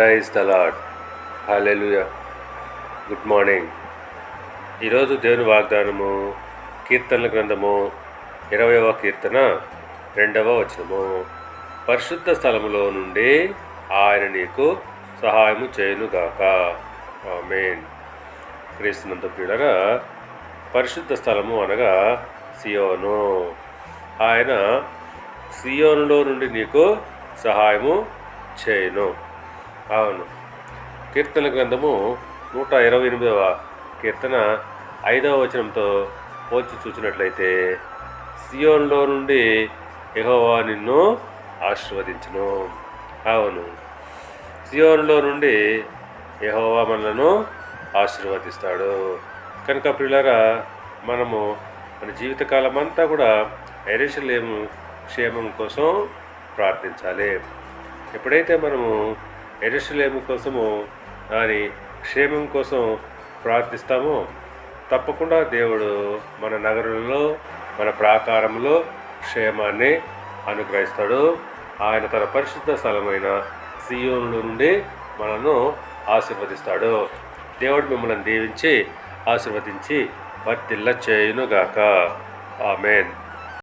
Praise the Lord Lord hallelujah good morning ఈరోజు దేవుని వాగ్దానము కీర్తనల గ్రంథము ఇరవయవ కీర్తన రెండవ వచనము. పరిశుద్ధ స్థలములో నుండి ఆయన నీకు సహాయము చేయునుగాక. మెయిన్ క్రీస్తునంత ప్రియులరా పరిశుద్ధ స్థలము అనగా సియోను. ఆయన సియోనులో నుండి నీకు సహాయము చేయను. అవును. కీర్తన గ్రంథము నూట ఇరవై ఎనిమిదవ కీర్తన ఐదవ వచనంతో పోల్చి చూసినట్లయితే సియోన్లో నుండి ఎహోవా నిన్ను ఆశీర్వదించును. అవును. సియోన్లో నుండి యహోవా మనలను ఆశీర్వదిస్తాడు. కనుక ప్రియులారా మనము మన జీవితకాలం అంతా కూడా ఎరేషలేము క్షేమం కోసం ప్రార్థించాలి. ఎప్పుడైతే మనము ఎరుసలేము కోసము దాని క్షేమం కోసం ప్రార్థిస్తామో తప్పకుండా దేవుడు మన నగరంలో మన ప్రాకారంలో క్షేమాన్ని అనుగ్రహిస్తాడు. ఆయన తన పరిశుద్ధ స్థలమైన సియోనుల నుండి మనను ఆశీర్వదిస్తాడు. దేవుడు మిమ్మల్ని దీవించి ఆశీర్వదించి వర్తిల్ల చేయునుగాక ఆమెన్.